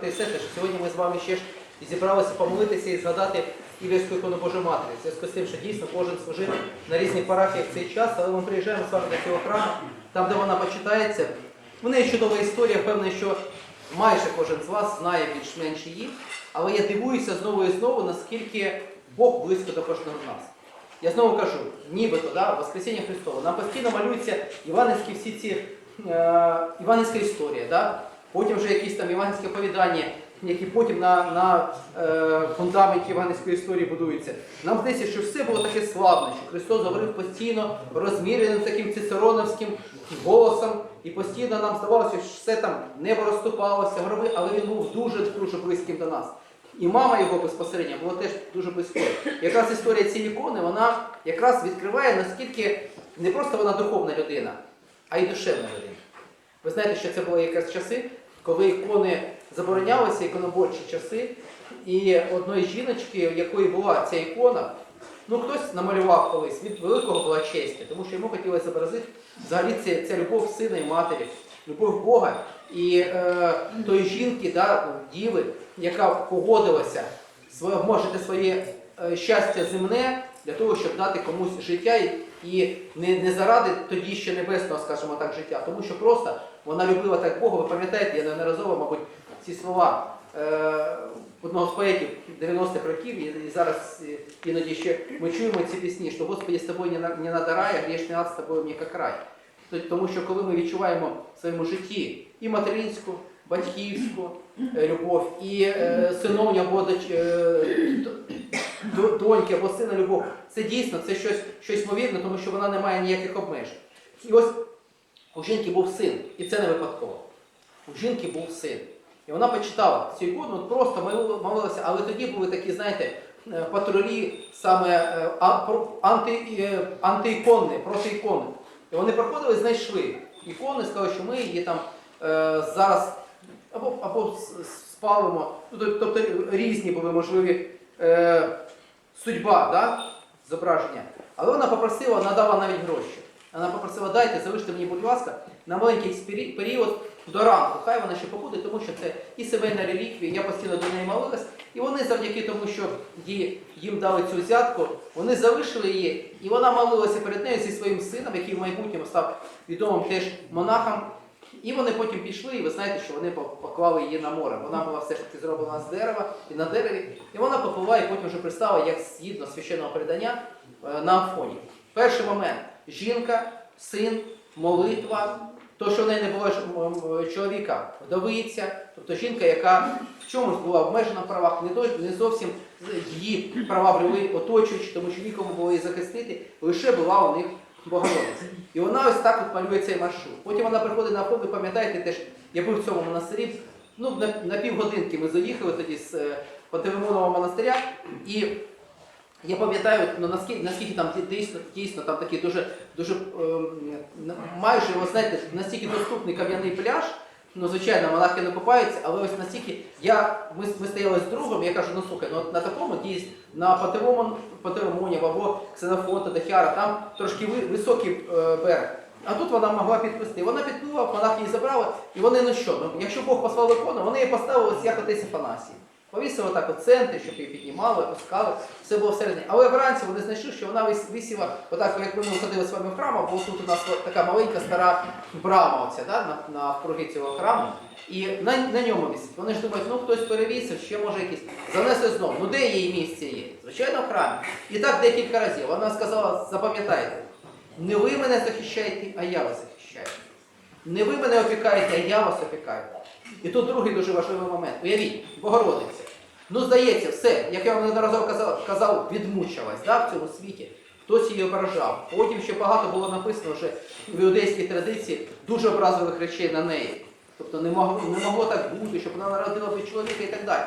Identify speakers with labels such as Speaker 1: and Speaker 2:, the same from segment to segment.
Speaker 1: Ти все те, сьогодні ми з вами ще ж і зібралися помолитися і згадати Івську ікону Божої Матері. В зв'язку з тим, що дійсно кожен служив на різних парафіях в цей час, але ми приїжджаємо з вами до цього храму, там, де вона почитається. В неї чудова історія, певне, що майже кожен з вас знає більш-менш її, але я дивуюся знову і знову, наскільки Бог близько до кожного з нас. Я знову кажу, нібито, да, Воскресіння Христове. Нам постійно малюються іванівські всі ці е, іванівська історія, да? Потім вже якісь там іванівське оповідання, які потім на, на е, фундаменті іванівської історії будуються. Нам здається, що все було таке славне, що Христос говорив постійно розміреним таким цицероновським голосом, і постійно нам здавалося, що все там небо розступалося, гроби, але він був дуже дуже близьким до нас. І мама його безпосередньо була теж дуже близькою. Якраз історія цієї ікони, вона якраз відкриває, наскільки не просто вона духовна людина, а й душевна людина. Ви знаєте, що це були якраз часи, коли ікони заборонялися, іконоборчі часи, і одної жіночки, якої була ця ікона, ну хтось намалював колись, від великого була честь, тому що йому хотілося зобразити взагалі це, це любов сина і матері, любов Бога. І е, тої жінки, да, діви, яка погодилася своє, своє е, щастя земне для того, щоб дати комусь життя і не, не заради тоді ще небесного, скажімо так, життя, тому що просто вона любила так Бога. Ви пам'ятаєте, я неодноразово, мабуть, ці слова е, одного з поетів 90-х років, і, і зараз е, іноді ще ми чуємо ці пісні, що Господи, з тобою не, не над рай, а грішний ад з тобою мені як рай. Тобто, Тому що коли ми відчуваємо в своєму житті і материнську, батьківську е, любов, і е, синовню або доч- е, доньки або сина любов, це дійсно це щось, щось ймовірне, тому що вона не має ніяких обмежень. І ось у жінки був син, і це не випадково. У жінки був син. І вона почитала цю ікону, просто молилася, але тоді були такі, знаєте, е, патрулі саме е, анти, е, антиіконні, протиіконні. І вони проходили, знайшли ікони, сказали, що ми її там зараз або, або спалимо. Ну, Тобто різні були можливі судьба да, зображення. Але вона попросила, надала навіть гроші. Вона попросила, дайте, залиште мені, будь ласка, на маленький період до ранку. Хай вона ще побуде, тому що це і сімейна реліквія, я постійно до неї молилась. І вони завдяки тому, що їм дали цю взятку, вони залишили її, і вона молилася перед нею зі своїм сином, який в майбутньому став відомим теж монахом. І вони потім пішли, і ви знаєте, що вони поклали її на море. Вона була все ж таки зроблена з дерева і на дереві. І вона поплила, і потім вже пристала, як згідно священного передання е, на Афоні. Перший момент жінка, син, молитва. То, що в неї не було чоловіка, вдовиця, тобто жінка, яка в чомусь була обмежена в правах, не, зовсім її права були оточуючі, тому що нікому було її захистити, лише була у них Богородиця. І вона ось так от малює цей маршрут. Потім вона приходить на Афон, ви пам'ятаєте теж, я був в цьому монастирі, ну, на, на півгодинки ми заїхали тоді з е, Пантелеймонового монастиря, і я пам'ятаю, ну, наскільки, наскільки там дійсно, дійсно там такий дуже, дуже на- майже, ви знаєте, настільки доступний кам'яний пляж. Ну, звичайно, монахи не купаються, але ось настільки я, ми, ми стояли з другом, я кажу, ну слухай, ну на такому дійсно, на Патеромон, Патеромонів або Ксенофонта, Дахіара, там трошки високий е, берег. А тут вона могла підплисти. Вона підплила, монах її забрала, і вони ну що, ну, якщо Бог послав ікону, вони її поставили як отець Афанасій. Повісили так от центри, щоб її піднімали, опускали, все було всередині. Але вранці вони знайшли, що вона висіла, отак, як ми ходили з вами в храм, бо тут у нас така маленька стара брама оця, да, на, навкруги цього храму. І на, на ньому висить. Вони ж думають, ну хтось перевісив, ще може якийсь. Занесли знову. Ну де її місце є? Звичайно, в храмі. І так декілька разів. Вона сказала, запам'ятайте, не ви мене захищаєте, а я вас захищаю. Не ви мене опікаєте, а я вас опікаю. І тут другий дуже важливий момент. Уявіть, Богородиця. Ну, здається, все, як я вам неодноразово казав, казав відмучилась да, в цьому світі. Хтось її ображав. Потім ще багато було написано вже в іудейській традиції дуже образливих речей на неї. Тобто не могло, не могло так бути, щоб вона народила би чоловіка і так далі.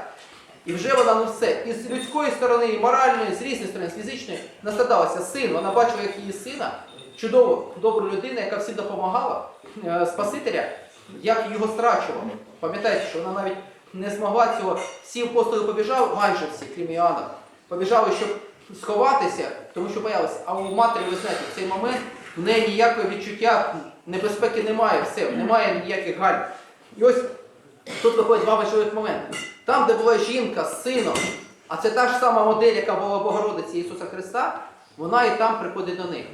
Speaker 1: І вже вона ну все, і з людської сторони, і моральної, з різної сторони, з фізичної, настрадалася син. Вона бачила, як її сина, чудову, добру людину, яка всім допомагала, е, Спасителя, як його страчували. Пам'ятаєте, що вона навіть не змогла цього. Всі апостоли побіжали, майже всі, крім Іоанна, побіжали, щоб сховатися, тому що боялися. А у матері, ви знаєте, в цей момент в неї ніякого відчуття небезпеки немає, все, немає ніяких галь. І ось Тут виходять два важливих моменти. Там, де була жінка з сином, а це та ж сама модель, яка була Богородиці Ісуса Христа, вона і там приходить до них.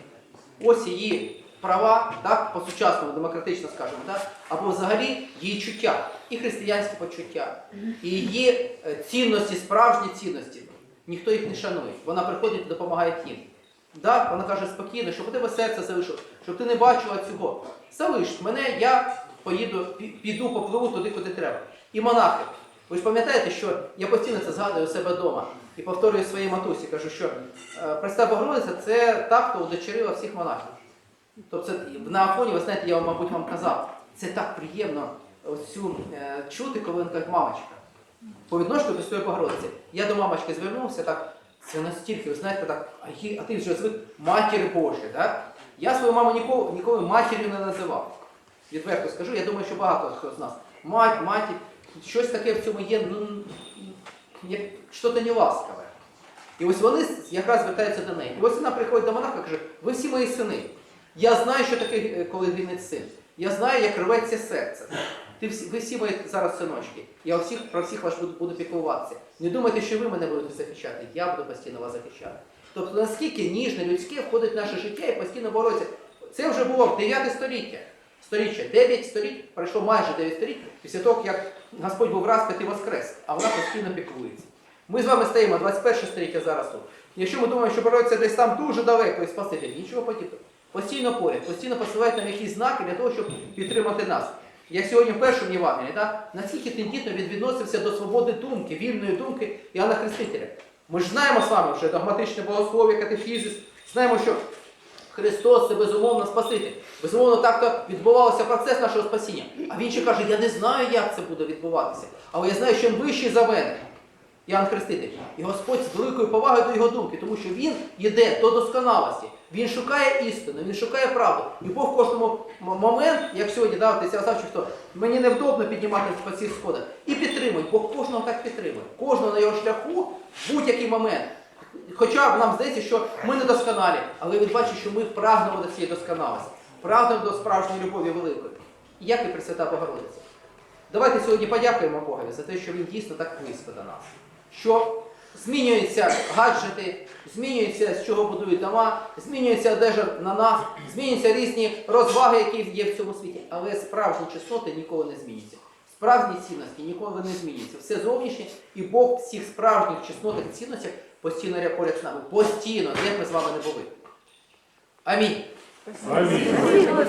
Speaker 1: Ось її права, так, по-сучасному, демократично скажемо, так, або взагалі її чуття, і християнські почуття, і її е, цінності, справжні цінності. Ніхто їх не шанує. Вона приходить і допомагає їм. Да? Вона каже спокійно, щоб у тебе серце залишило, щоб ти не бачила цього. Залиш мене, я поїду, піду, попливу туди, куди треба. І монахи. Ви ж пам'ятаєте, що я постійно це згадую у себе вдома і повторюю своїй матусі, кажу, що е, Пресвята Богородиця це та, хто удочерила всіх монахів. Тобто на Афоні, ви знаєте, я мабуть, вам казав, це так приємно цю е, чути, коли він каже, мамочка. По відношенню до своєї Богородиці. Я до мамочки звернувся, так, це настільки, ви знаєте, так, а, ї- а ти вже звик Матір Божої, так? Я свою маму ніколи, ніколи матір'ю не називав. Відверто скажу, я думаю, що багато хто з нас. Мать, матір, щось таке в цьому є, ну, як щось неласкове. І ось вони якраз звертаються до неї. І ось вона приходить до монаха і каже, ви всі мої сини. Я знаю, що таке, е, коли гинеться син. Я знаю, як рветься серце. Ти всі, ви всі мої зараз синочки. Я всіх, про всіх вас буду, буду піклуватися. Не думайте, що ви мене будете захищати. Я буду постійно вас захищати. Тобто наскільки ніжне людське входить в наше життя і постійно бороться. Це вже було в 9 століття. Сторіччя, 9 століть, пройшло майже 9 століть після того, як Господь був розп'ят і воскрес, а вона постійно піклується. Ми з вами стоїмо 21 століття зараз тут. Якщо ми думаємо, що Богородиця десь там дуже далеко і спаситель, нічого подібного. Постійно поряд, постійно посилають нам якісь знаки для того, щоб підтримати нас. Як сьогодні в першому Євангелії, да? наскільки тендітно він відносився до свободи думки, вільної думки Іоанна Хрестителя. Ми ж знаємо з вами вже догматичне богослов'я, катехізис, знаємо, що Христос це безумовно Спаситель. Безумовно, так-то відбувався процес нашого спасіння. А він ще каже, я не знаю, як це буде відбуватися, але я знаю, що він вищий за мене. Іоанн Хреститель. І Господь з великою повагою до його думки, тому що він йде до досконалості. Він шукає істину, він шукає правду. І Бог в кожному момент, як сьогодні дав ти сказав, що мені невдобно підніматися по цих сходах. І підтримує. Бог кожного так підтримує. Кожного на його шляху в будь-який момент. Хоча нам здається, що ми не досконалі, але він бачить, що ми прагнемо до цієї досконалості, прагнемо до справжньої любові великої. Як і Пресвята Богородиця. Давайте сьогодні подякуємо Богові за те, що він дійсно так близько до нас. Що змінюються гаджети, змінюється, з чого будують дома, змінюється одежа на нас, змінюються різні розваги, які є в цьому світі. Але справжні чесноти ніколи не змінюються. Справжні цінності ніколи не змінюються. Все зовнішнє, і Бог в цих справжніх чеснотах і цінностях постійно ряд поряд з нами. Постійно, б ми з вами не були. Амінь.
Speaker 2: Амінь.